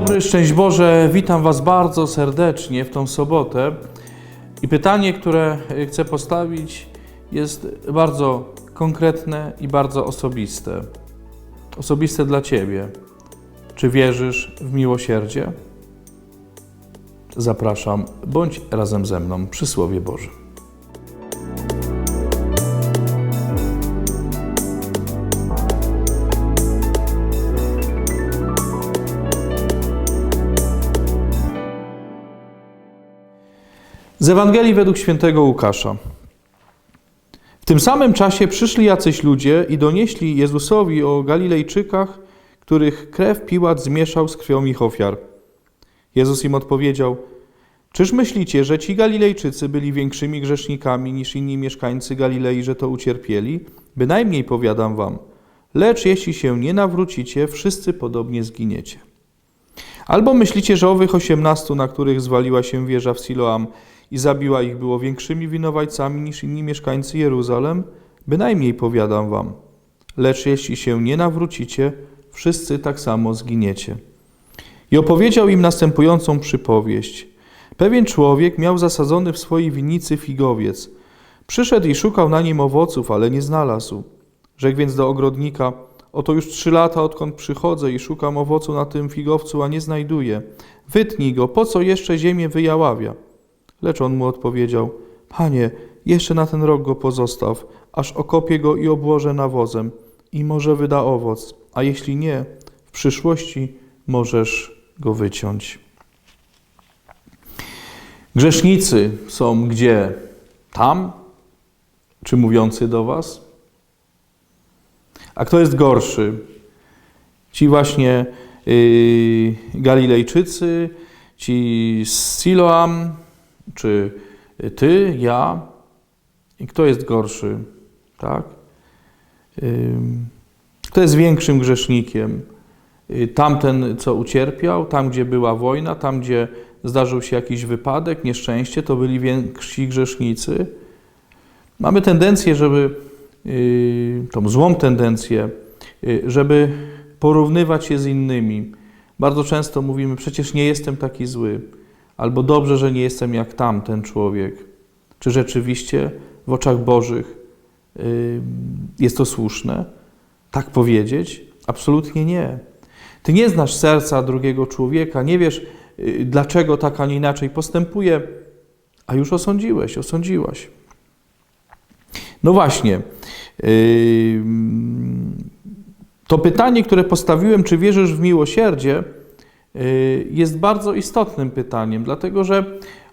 dobry, szczęść Boże, witam Was bardzo serdecznie w tą sobotę. I pytanie, które y, chcę postawić, jest bardzo konkretne i bardzo osobiste. Osobiste dla Ciebie. Czy wierzysz w miłosierdzie? Zapraszam, bądź razem ze mną przy Słowie Bożym. Z Ewangelii według świętego Łukasza. W tym samym czasie przyszli jacyś ludzie i donieśli Jezusowi o Galilejczykach, których krew Piłat zmieszał z krwią ich ofiar. Jezus im odpowiedział: Czyż myślicie, że ci Galilejczycy byli większymi grzesznikami niż inni mieszkańcy Galilei, że to ucierpieli? Bynajmniej powiadam wam. Lecz jeśli się nie nawrócicie, wszyscy podobnie zginiecie. Albo myślicie, że owych osiemnastu, na których zwaliła się wieża w Siloam i zabiła ich, było większymi winowajcami niż inni mieszkańcy Jeruzalem? Bynajmniej powiadam wam. Lecz jeśli się nie nawrócicie, wszyscy tak samo zginiecie. I opowiedział im następującą przypowieść. Pewien człowiek miał zasadzony w swojej winnicy figowiec. Przyszedł i szukał na nim owoców, ale nie znalazł. Rzekł więc do ogrodnika: Oto już trzy lata, odkąd przychodzę i szukam owocu na tym figowcu, a nie znajduję. Wytnij go, po co jeszcze ziemię wyjaławia? Lecz on mu odpowiedział: Panie, jeszcze na ten rok go pozostaw, aż okopię go i obłożę nawozem, i może wyda owoc, a jeśli nie, w przyszłości możesz go wyciąć. Grzesznicy są gdzie? Tam? Czy mówiący do Was? A kto jest gorszy? Ci właśnie yy, Galilejczycy, ci z Siloam, czy ty, ja? I kto jest gorszy? Tak? Kto jest większym grzesznikiem? Yy, Tamten, co ucierpiał, tam, gdzie była wojna, tam, gdzie zdarzył się jakiś wypadek, nieszczęście, to byli więksi grzesznicy. Mamy tendencję, żeby yy, tą złą tendencję, yy, żeby porównywać się z innymi. Bardzo często mówimy, przecież nie jestem taki zły, albo dobrze, że nie jestem jak tamten człowiek. Czy rzeczywiście w oczach Bożych jest to słuszne? Tak powiedzieć? Absolutnie nie. Ty nie znasz serca drugiego człowieka, nie wiesz, yy, dlaczego tak, a nie inaczej postępuje, a już osądziłeś, osądziłaś. No właśnie. To pytanie, które postawiłem, czy wierzysz w miłosierdzie, jest bardzo istotnym pytaniem, dlatego że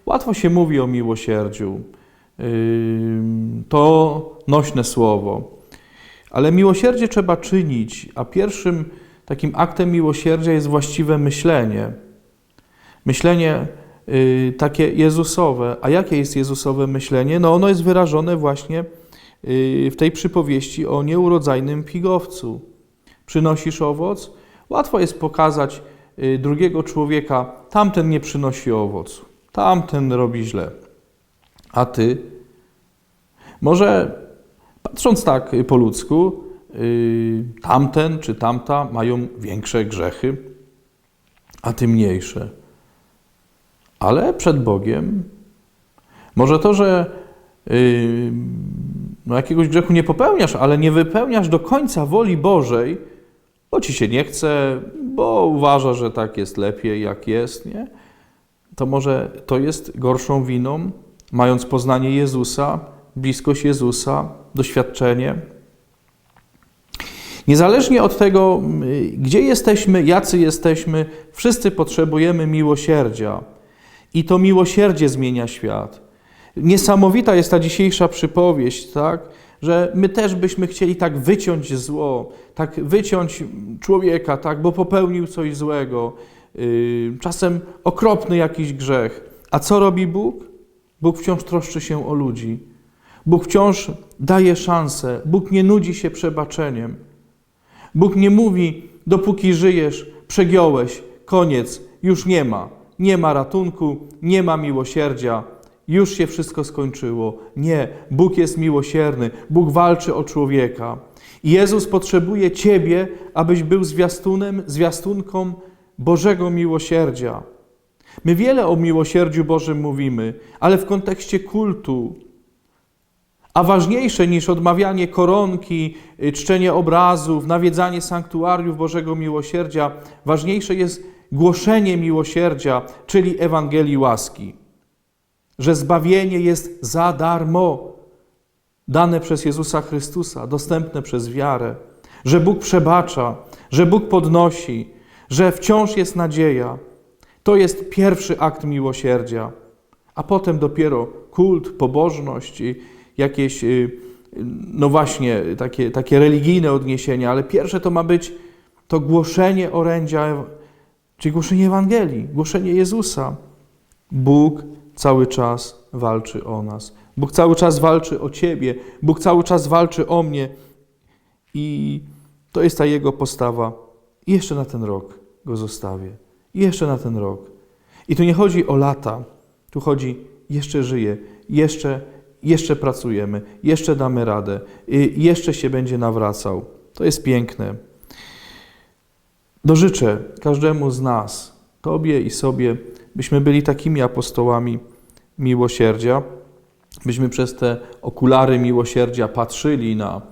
łatwo się mówi o miłosierdziu. Yy, to nośne słowo. Ale miłosierdzie trzeba czynić, a pierwszym takim aktem miłosierdzia jest właściwe myślenie. Myślenie yy, takie Jezusowe. A jakie jest Jezusowe myślenie? No ono jest wyrażone właśnie w tej przypowieści o nieurodzajnym figowcu. Przynosisz owoc? Łatwo jest pokazać drugiego człowieka, tamten nie przynosi owocu, tamten robi źle. A ty? Może patrząc tak po ludzku, yy, tamten czy tamta mają większe grzechy, a ty mniejsze. Ale przed Bogiem może to, że no jakiegoś grzechu nie popełniasz, ale nie wypełniasz do końca woli Bożej, bo ci się nie chce, bo uważasz, że tak jest lepiej, jak jest, nie? To może to jest gorszą winą, mając poznanie Jezusa, bliskość Jezusa, doświadczenie. Niezależnie od tego, gdzie jesteśmy, jacy jesteśmy, wszyscy potrzebujemy miłosierdzia. I to miłosierdzie zmienia świat. Niesamowita jest ta dzisiejsza przypowieść, tak? Że my też byśmy chcieli tak wyciąć zło, tak wyciąć człowieka, tak? Bo popełnił coś złego, yy, czasem okropny jakiś grzech. A co robi Bóg? Bóg wciąż troszczy się o ludzi. Bóg wciąż daje szansę. Bóg nie nudzi się przebaczeniem. Bóg nie mówi, dopóki żyjesz, przegiąłeś, koniec, już nie ma. Nie ma ratunku, nie ma miłosierdzia, już się wszystko skończyło. Nie, Bóg jest miłosierny, Bóg walczy o człowieka. Jezus potrzebuje Ciebie, abyś był zwiastunem, zwiastunką Bożego miłosierdzia. My wiele o miłosierdziu Bożym mówimy, ale w kontekście kultu. A ważniejsze niż odmawianie koronki, y, czczenie obrazów, nawiedzanie sanktuariów Bożego miłosierdzia, ważniejsze jest głoszenie miłosierdzia, czyli Ewangelii łaski. Że zbawienie jest za darmo, dane przez Jezusa Chrystusa, dostępne przez wiarę, że Bóg przebacza, że Bóg podnosi, że wciąż jest nadzieja. To jest pierwszy akt miłosierdzia, a potem dopiero kult, pobożność, jakieś, y, no właśnie, takie, takie religijne odniesienia, ale pierwsze to ma być to głoszenie orędzia, czyli głoszenie Ewangelii, głoszenie Jezusa. Bóg cały czas walczy o nas. Bóg cały czas walczy o Ciebie. Bóg cały czas walczy o mnie. I to jest ta Jego postawa. I jeszcze na ten rok Go zostawię. I jeszcze na ten rok. I tu nie chodzi o lata. Tu chodzi, jeszcze żyję, jeszcze, jeszcze pracujemy, jeszcze damy radę, jeszcze się będzie nawracał. To jest piękne. Dożyczę każdemu z nas, Tobie i sobie, byśmy byli takimi apostołami miłosierdzia, byśmy przez te okulary miłosierdzia patrzyli na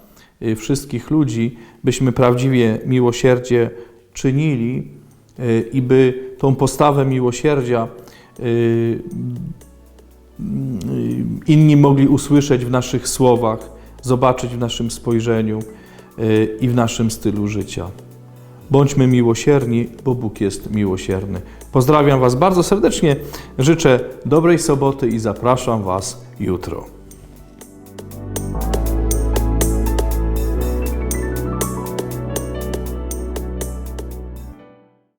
y, wszystkich ludzi, byśmy prawdziwie miłosierdzie czynili y, i by tą postawę miłosierdzia y, inni mogli usłyszeć w naszych słowach, zobaczyć w naszym spojrzeniu i w naszym stylu życia. Bądźmy miłosierni, bo Bóg jest miłosierny. Pozdrawiam Was bardzo serdecznie, życzę dobrej soboty i zapraszam Was jutro.